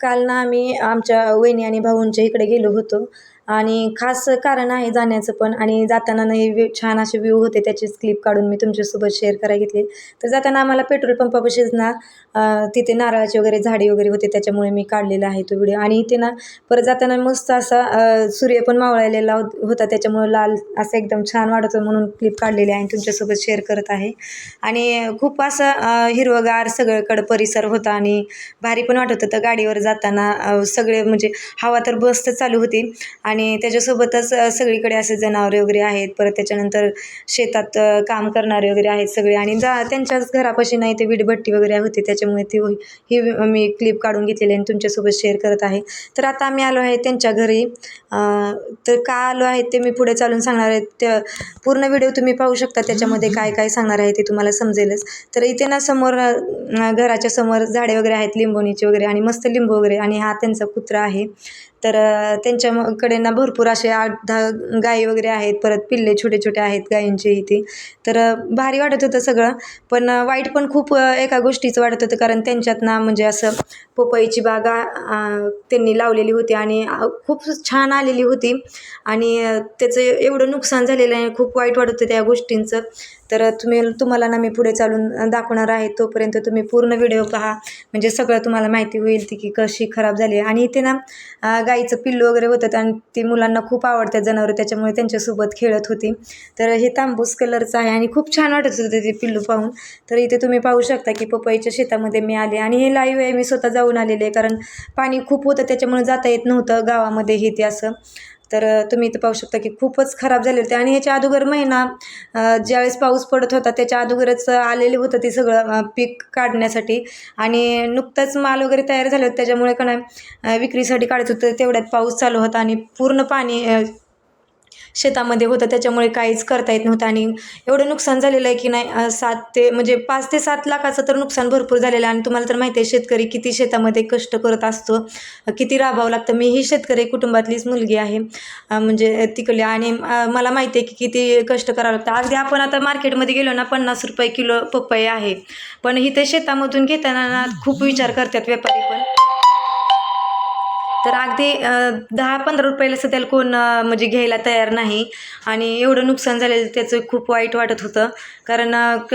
काल ना आम्ही आमच्या वहिनी आणि भाऊंच्या इकडे गेलो होतो. आणि खास कारण आहे जाण्याचं पण. आणि जाताना नाही व्यू छान असे व्ह्यू होते त्याचीच क्लिप काढून मी तुमच्यासोबत शेअर करायला घेतली. तर जाताना आम्हाला पेट्रोल पंपापाशीच ना तिथे नारळाची वगैरे झाडी वगैरे होते त्याच्यामुळे मी काढलेला आहे तो व्हिडिओ आणि इथे ना परत जाताना मस्त असा सूर्य पण मावळलेला होता त्याच्यामुळे लाल असं एकदम छान वाटत होतं म्हणून क्लिप काढलेली आहे आणि तुमच्यासोबत शेअर करत आहे. आणि खूप असं हिरवगार हिरवंगार सगळीकडं परिसर होता आणि भारी पण वाटत होतं. गाडीवर जाताना सगळे म्हणजे हवा तर बस तर चालू होती. आणि आणि त्याच्यासोबतच सगळीकडे असे जनावरे वगैरे आहेत. परत त्याच्यानंतर शेतात काम करणारे वगैरे आहेत सगळे. आणि जा त्यांच्याच घरापाशी नाही ते वीटभट्टी वगैरे होती. त्याच्यामुळे ती ही मी क्लिप काढून घेतलेली आणि तुमच्यासोबत शेअर करत आहे. तर आता आम्ही आलो आहे त्यांच्या घरी. तर का आलो आहे ते मी पुढे चालून सांगणार आहे. त्या पूर्ण व्हिडिओ तुम्ही पाहू शकता त्याच्यामध्ये काय काय सांगणार आहे ते तुम्हाला समजेलच. तर इथे ना समोर घराच्या समोर झाडे वगैरे आहेत लिंबोणीचे वगैरे आणि मस्त लिंबू वगैरे आणि हा त्यांचा कुत्रा आहे. तर अ, त्यांच्याकडे त्यांना भरपूर असे आठ दहा गायी वगैरे आहेत परत पिल्ले छोटे छोटे आहेत गायींचे इथे. तर भारी वाटत होतं सगळं. पण वाईट पण खूप एका गोष्टीचं वाटत होतं. कारण त्यांच्यात ना म्हणजे असं पपईची बागा त्यांनी लावलेली होती आणि खूप छान आलेली होती. आणि त्याचं एवढं नुकसान झालेलं आहे. खूप वाईट वाटत होतं त्या गोष्टींचं. तर तुम्ही तुम्हाला ना मी पुढे चालून दाखवणार आहे. तोपर्यंत तुम्ही पूर्ण व्हिडिओ पहा. म्हणजे सगळं तुम्हाला माहिती होईल ती की कशी खराब झाली आणि इथे ना गाईचं पिल्लू वगैरे होतं. आणि ती मुलांना खूप आवडतात जनावरं त्याच्यामुळे त्यांच्यासोबत खेळत होती. तर हे तांबूस कलरचं आहे आणि खूप छान वाटत होतं ते पिल्लू पाहून. तर इथे तुम्ही पाहू शकता की पपईच्या शेतामध्ये मी आले आणि हे लाईव्ह आहे. मी स्वतः जाऊन आलेले आहे कारण पाणी खूप होतं त्याच्यामुळे जाता येत नव्हतं गावामध्ये हे ते असं. तर तुम्ही इथं पाहू शकता की खूपच खराब झाले होते. आणि ह्याच्या अगोदर महिना ज्यावेळेस पाऊस पडत होता त्याच्या अगोदरच आलेले होतं ते सगळं पीक काढण्यासाठी. आणि नुकतंच माल वगैरे तयार झाले होते त्याच्यामुळे का नाही विक्रीसाठी काढत होतं तेवढ्यात पाऊस चालू होता आणि पूर्ण पाणी शेतामध्ये होतं त्याच्यामुळे काहीच करता येत नव्हतं आणि एवढं नुकसान झालेलं आहे की नाही सात ते म्हणजे पाच ते सात लाखाचं तर नुकसान भरपूर झालेलं आहे आणि तुम्हाला तर माहिती आहे शेतकरी किती शेतामध्ये कष्ट करत असतो किती राबावं लागतं. मी ही शेतकरी कुटुंबातलीच मुलगी आहे म्हणजे तिकडली आणि मला माहिती आहे की किती कष्ट करावं लागतं. अगदी आपण आता मार्केटमध्ये गेलो ना पन्नास रुपये किलो पपई आहे पण इथे शेतामधून घेताना खूप विचार करतात व्यापारी पण. तर अगदी दहा पंधरा रुपयाला सध्याला कोण म्हणजे घ्यायला तयार नाही. आणि एवढं नुकसान झालेलं त्याचं खूप वाईट वाटत होतं. कारण क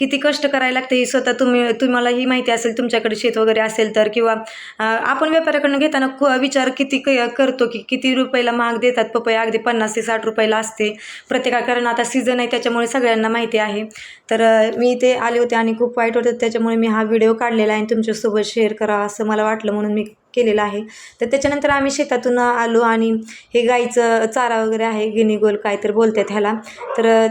किती कष्ट करायला लागते ही स्वतः तुम्ही तुम्हाला ही माहिती असेल तुमच्याकडे शेत वगैरे असेल तर किंवा आपण व्यापाऱ्याकडनं घेताना क विचार किती क करतो की किती रुपयाला महाग देतात पपया अगदी पन्नास ते साठ रुपयाला असते. प्रत्येका कारण आता सीझन आहे त्याच्यामुळे सगळ्यांना माहिती आहे. तर मी इथे आले होते आणि खूप वाईट होतं त्याच्यामुळे मी हा व्हिडिओ काढलेला आहे आणि तुमच्यासोबत शेअर करावा असं मला वाटलं म्हणून मी केलेलं आहे. तर त्याच्यानंतर आम्ही शेतातून आलो आणि हे गाईचं चारा वगैरे आहे गिनीगोल काय तर बोलतात ह्याला. तर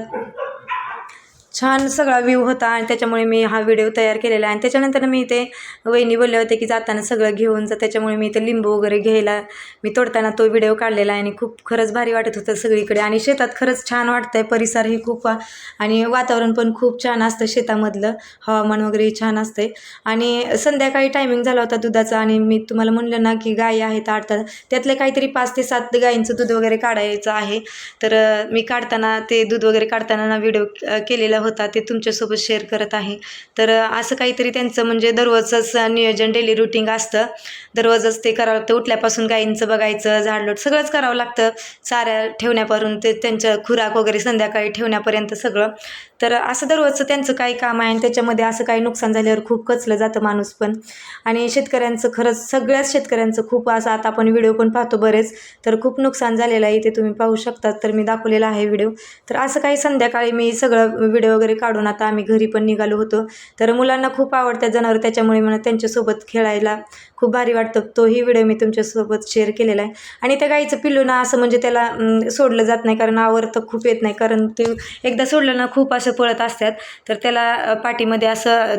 छान सगळा व्ह्यू होता आणि त्याच्यामुळे मी हा व्हिडिओ तयार केलेला आहे. आणि त्याच्यानंतर मी इथे वहिनी बोलले होते की जाताना सगळं घेऊन जा. त्याच्यामुळे मी इथे लिंबू वगैरे घ्यायला मी तोडताना तो व्हिडिओ काढलेला आहे आणि खूप खरंच भारी वाटत होतं सगळीकडे. आणि शेतात खरंच छान वाटतंय परिसरही खूप आणि वातावरण पण खूप छान असतं शेतामधलं. हवामान वगैरे छान असतंय. आणि संध्याकाळी टायमिंग झाला होता दुधाचा आणि मी तुम्हाला म्हणलं ना की गायी आहेत आठ त्यातले काहीतरी पाच ते सात गायींचं दूध वगैरे काढायचं आहे. तर मी काढताना ते दूध वगैरे काढताना ना व्हिडिओ केलेला होता ते तुमच्यासोबत शेअर करत आहे. तर असं काहीतरी त्यांचं म्हणजे दररोजच नियोजन डेली रुटीन असतं. दररोजच ते करावं लागतं. उठल्यापासून गायींचं बघायचं झाडलोट सगळंच करावं लागतं. चाऱ्या ठेवण्यापासून ते त्यांचं खुराक वगैरे संध्याकाळी ठेवण्यापर्यंत सगळं. तर असं दररोजचं त्यांचं काही काम आहे आणि त्याच्यामध्ये असं काही नुकसान झाल्यावर खूप कचलं जातं माणूस पण. आणि शेतकऱ्यांचं खरंच सगळ्याच शेतकऱ्यांचं खूप असं आता आपण व्हिडिओ पण पाहतो बरेच. तर खूप नुकसान झालेलं आहे ते तुम्ही पाहू शकता तर मी दाखवलेला आहे व्हिडिओ. तर असं काही संध्याकाळी मी सगळं व्हिडिओ वगैरे काढून आता आम्ही घरी पण निघालो होतो. तर मुलांना खूप आवडतात जनावर त्याच्यामुळे मला त्यांच्यासोबत खेळायला खूप भारी वाटतं. तोही व्हिडिओ मी तुमच्यासोबत शेअर केलेला आहे. आणि त्या गाईचं पिल्लू ना असं म्हणजे त्याला सोडलं जात नाही कारण आवरतं खूप येत नाही. कारण ते एकदा सोडलं ना खूप असं पळत असतात. तर त्याला पाठीमध्ये असं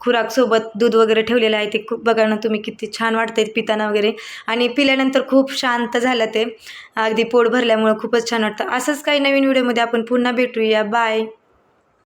खुराकसोबत दूध वगैरे ठेवलेलं आहे. ते खूप बघा ना तुम्ही किती छान वाटतंय पिताना वगैरे. आणि पिल्यानंतर खूप शांत झालं ते. अगदी पोट भरल्यामुळं खूपच छान वाटतं. असंच काही नवीन व्हिडिओमध्ये आपण पुन्हा भेटूया. बाय